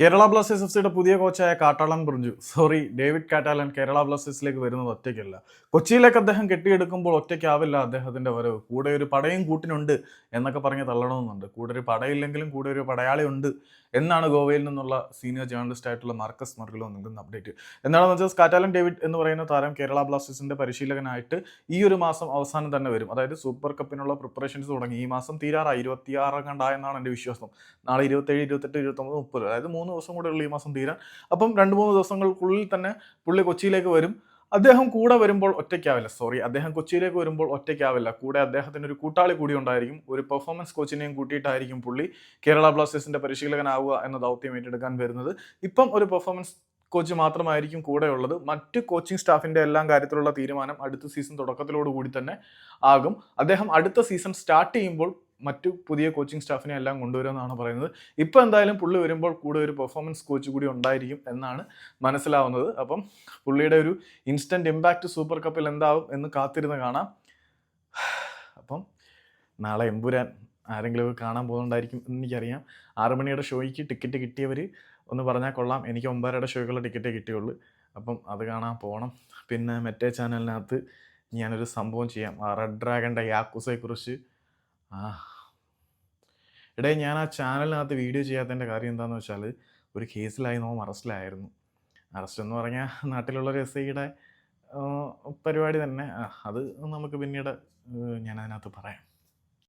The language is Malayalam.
കേരള ബ്ലാസ്റ്റേഴ്സ് എഫ് സിയുടെ പുതിയ കോച്ചായ കാട്ടാളൻ ബുർജു സോറി ഡേവിഡ് കാട്ടാലൻ കേരള ബ്ലാസ്റ്റേഴ്സിലേക്ക് വരുന്നത് ഒറ്റയ്ക്കല്ല. കൊച്ചിയിലേക്ക് അദ്ദേഹം കെട്ടിയെടുക്കുമ്പോൾ ഒറ്റയ്ക്കാവില്ല അദ്ദേഹത്തിന്റെ വരവ്. കൂടെ ഒരു പടയും കൂട്ടിനുണ്ട് എന്നൊക്കെ പറഞ്ഞ് തള്ളണമെന്നുണ്ട്. കൂടെ ഒരു പടയില്ലെങ്കിലും കൂടെ ഒരു പടയാളി ഉണ്ട് എന്നാണ് ഗോവയിൽ നിന്നുള്ള സീനിയർ ജേർണലിസ്റ്റ് ആയിട്ടുള്ള മാർക്കസ് മർഗലോ നൽകുന്ന അപ്ഡേറ്റ് എന്താണെന്ന് വെച്ചാൽ കാറ്റാലൻ ഡേവിഡ് എന്ന് പറയുന്ന താരം കേരള ബ്ലാസ്റ്റേഴ്സിന്റെ പരിശീലകനായിട്ട് ഈ ഒരു മാസം അവസാനം തന്നെ വരും. അതായത് സൂപ്പർ കപ്പിനുള്ള പ്രിപ്പറേഷൻസ് തുടങ്ങി. ഈ മാസം തീരാറായി. ഇരുപത്തിയാറ് കണ്ടായെന്നാണ് എന്റെ വിശ്വാസം. നാളെ ഇരുപത്തേഴ് ഇരുപത്തെട്ട് ഇരുപത്തൊമ്പത് മുപ്പത്. അതായത് മൂന്ന് ദിവസം കൂടെ ഉള്ളൂ ഈ മാസം തീരാൻ. അപ്പം രണ്ട് മൂന്ന് ദിവസങ്ങൾക്കുള്ളിൽ തന്നെ പുള്ളി കൊച്ചിയിലേക്ക് വരും. അദ്ദേഹം കൂടെ വരുമ്പോൾ ഒറ്റയ്ക്കാവില്ല. സോറി അദ്ദേഹം കൊച്ചിയിലേക്ക് വരുമ്പോൾ ഒറ്റയ്ക്കാവില്ല. കൂടെ അദ്ദേഹത്തിന് ഒരു കൂട്ടാളി കൂടി ഉണ്ടായിരിക്കും. ഒരു പെർഫോമൻസ് കോച്ചിനെയും കൂട്ടിയിട്ടായിരിക്കും പുള്ളി കേരള ബ്ലാസ്റ്റേഴ്സിന്റെ പരിശീലകനാവുക എന്ന ദൗത്യം ഏറ്റെടുക്കാൻ വരുന്നത്. ഇപ്പം ഒരു പെർഫോമൻസ് കോച്ച് മാത്രമായിരിക്കും കൂടെ ഉള്ളത് മറ്റ് കോച്ചിങ് സ്റ്റാഫിന്റെ എല്ലാം കാര്യത്തിലുള്ള തീരുമാനം അടുത്ത സീസൺ തുടക്കത്തിലോടുകൂടി തന്നെ ആകും. അദ്ദേഹം അടുത്ത സീസൺ സ്റ്റാർട്ട് ചെയ്യുമ്പോൾ മറ്റു പുതിയ കോച്ചിങ് സ്റ്റാഫിനെ എല്ലാം കൊണ്ടുവരുമെന്നാണ് പറയുന്നത്. ഇപ്പോൾ എന്തായാലും പുള്ളി വരുമ്പോൾ കൂടെ ഒരു പെർഫോമൻസ് കോച്ച് കൂടി ഉണ്ടായിരിക്കും എന്നാണ് മനസ്സിലാവുന്നത്. അപ്പം പുള്ളിയുടെ ഒരു ഇൻസ്റ്റന്റ് ഇമ്പാക്റ്റ് സൂപ്പർ കപ്പിൽ എന്താവും എന്ന് കാത്തിരുന്ന് കാണാം. അപ്പം നാളെ എമ്പുരാൻ ആരെങ്കിലും കാണാൻ പോകുന്നുണ്ടായിരിക്കും എന്ന് എനിക്കറിയാം. ആറ് മണിയുടെ ഷോയ്ക്ക് ടിക്കറ്റ് കിട്ടിയവർ ഒന്ന് പറഞ്ഞാൽ കൊള്ളാം. എനിക്ക് ഒമ്പതരയുടെ ഷോയ്ക്കുള്ള ടിക്കറ്റേ കിട്ടിയുള്ളൂ. അപ്പം അത് കാണാൻ പോകണം പിന്നെ മറ്റേ ചാനലിനകത്ത് ഞാനൊരു സംഭവം ചെയ്യാം. റെഡ് ഡ്രാഗന്റെ യാക്കുസയെക്കുറിച്ച് ആ. എടേ ഞാൻ ആ ചാനലിനകത്ത് വീഡിയോ ചെയ്യാത്തതിന്റെ കാര്യം എന്താണെന്ന് വെച്ചാൽ ഒരു കേസിലായി നോം അറസ്റ്റിലായിരുന്നു. അറസ്റ്റ് എന്ന് പറഞ്ഞാൽ നാട്ടിലുള്ള ഒരു എസ് ഐയുടെ പരിപാടി തന്നെ. അത് നമുക്ക് പിന്നീട് ഞാനതിനകത്ത് പറയാം.